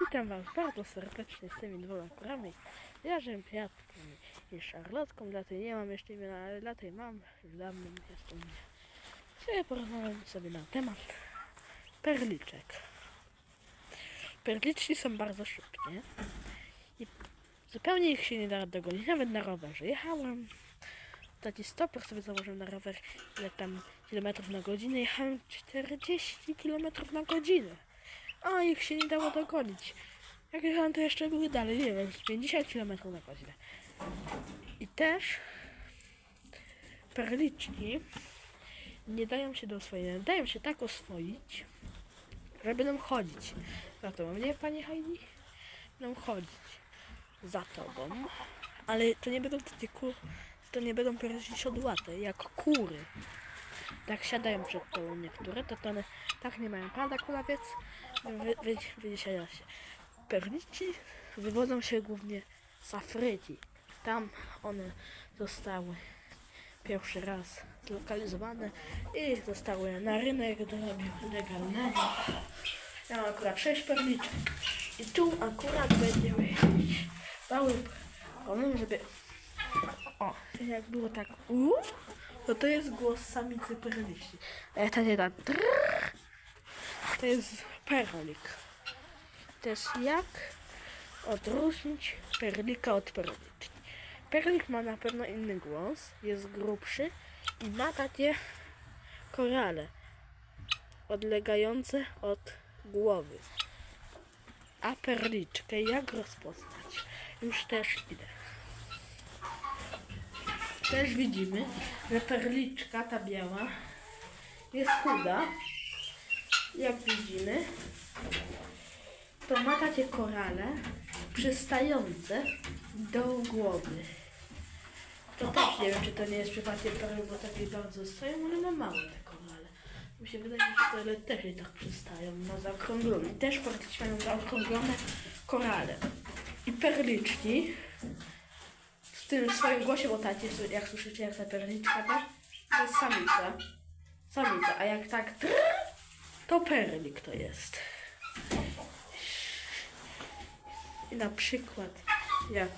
Witam Was bardzo serdecznie z tymi dwoma kurami, Jarzem Piatkiem i Szarlotką. Dla tej nie mam jeszcze imienia, ale dla tej mam, dla mnie jest u mnie. Dzisiaj porozmawiam sobie na temat perliczek. Perliczki są bardzo szybkie i zupełnie ich się nie da dogonić, nawet na rowerze. Jechałem, taki stoper sobie założyłem na rower, ile tam kilometrów na godzinę, jechałem 40 kilometrów na godzinę. A ich się nie dało dogonić. Jak jechałem, to jeszcze były dalej, nie wiem, z 50 km na godzinę. I też perliczki nie dają się do oswojenia. Dają się tak oswoić, że będą chodzić. Za tobą, nie, Pani Heidi? Będą chodzić za tobą. Ale to nie będą takie kur... To nie będą perliczki siodłate, jak kury. Tak siadają przed tobą niektóre, to, one tak nie mają. Prawda, kulawiec? Wy, się. Perlici wywodzą się głównie z Afryki. Tam one zostały pierwszy raz zlokalizowane i zostały na rynek dorobił legalnego. Ja mam akurat 6 perliczek. I tu akurat będziemy mały problem, żeby o, jak było tak u, to to jest głos samicy perlici. A jak ta nie ta trrr, to jest perlik. To jest jak odróżnić perlika od perliczki. Perlik ma na pewno inny głos, jest grubszy i ma takie korale odlegające od głowy. A perliczkę jak rozpoznać? Już też idę. Też widzimy, że perliczka ta biała jest chuda. Jak widzimy, to ma takie korale przystające do głowy. To też nie wiem, czy to nie jest przypadkiem perły, bo takie bardzo stoją, ale ma małe te korale. Mi się wydaje, że te też jej tak przystają na zaokrąglone. Też perliczki mają zaokrąglone korale. I perliczki w tym swoim głosie, bo tak jak słyszycie, jak ta perliczka? To jest samica. Samica, a jak tak trrr, to perlik to jest. I na przykład jak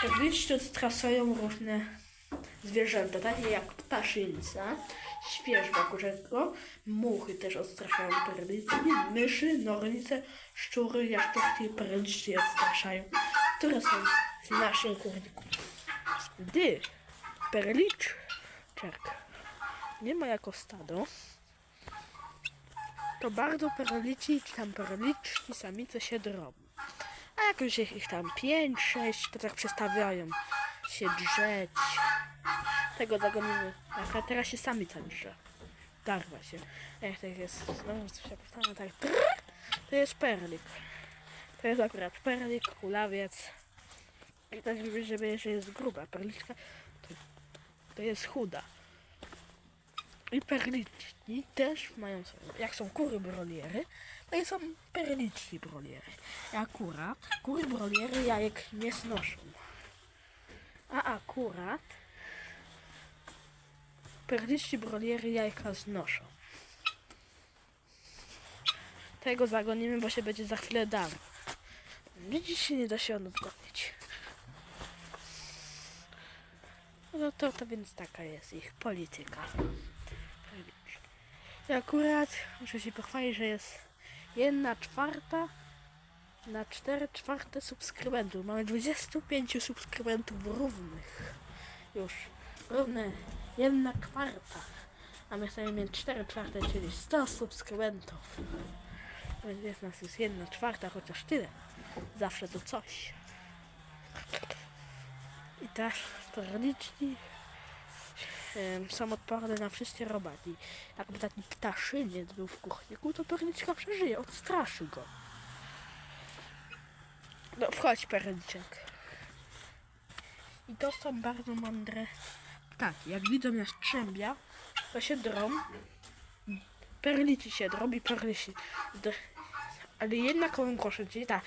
perliczki odstraszają różne zwierzęta, takie jak ptaszyńca, świeżba kurzego, muchy też odstraszają perliczki, myszy, nornice, szczury, jaszczurki i perliczki odstraszają, które są naszym kurniku. Gdy perliczek nie ma jako stado, to bardzo perlici, czy tam perliczki samice się drobią. A jak już ich tam 5, 6, to tak przestawiają się drzeć. Tego zagonimy. A teraz się samica drze. Darwa się. Jak tak jest, znowu coś się powtarza, tak trrr, to jest perlik. To jest akurat perlik, kulawiec. I widzę, żeby jeszcze jest gruba perliczka, to, to jest chuda. I perliczki też mają. Jak są kury broliery, to i są perliczki broliery. I akurat kury broliery jajek nie znoszą. A akurat perliczki broliery jajka znoszą. Tego zagonimy, bo się będzie za chwilę darł. Widzisz, się nie da się on No to, to więc taka jest ich polityka. I akurat muszę się pochwalić, że jest jedna czwarta na 4 czwarte subskrybentów. Mamy 25 subskrybentów równych. Już równe jedna czwarta. A my chcemy mieć 4 czwarte, czyli 100 subskrybentów. Więc jest nas jest jedna czwarta, chociaż tyle. Zawsze to coś. I też perliczki em, są odporne na wszystkie robaki. Jakby taki ptaszyniec był w kuchniku, to perliczka przeżyje, odstraszy go. No wchodź perliczek. I to są bardzo mądre ptaki. Jak widzą jastrzębia, to się drą. Perlici się drobi, perlici. Dr... Ale jednak kołękosze, czyli tak.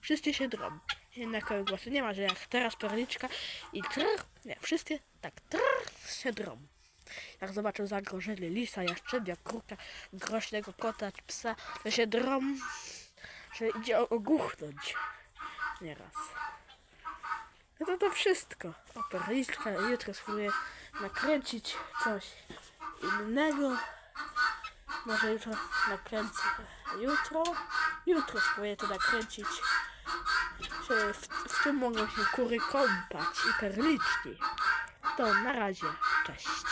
Wszyscy się drą. Jednak kołękosze. Nie ma, że jak teraz perliczka i trrr. Nie, wszyscy tak trrr się drą. Jak zobaczą zagrożenie lisa, jaszczębia, kruka, groźnego kota czy psa, to się drą, że idzie ogłuchnąć. Nieraz. No to to wszystko. O, perliczka, jutro spróbuję nakręcić coś innego. Może jutro nakręcę. Jutro? Jutro spróbuję to nakręcić. W, w czym mogą się kury kąpać i perliczki. To na razie. Cześć.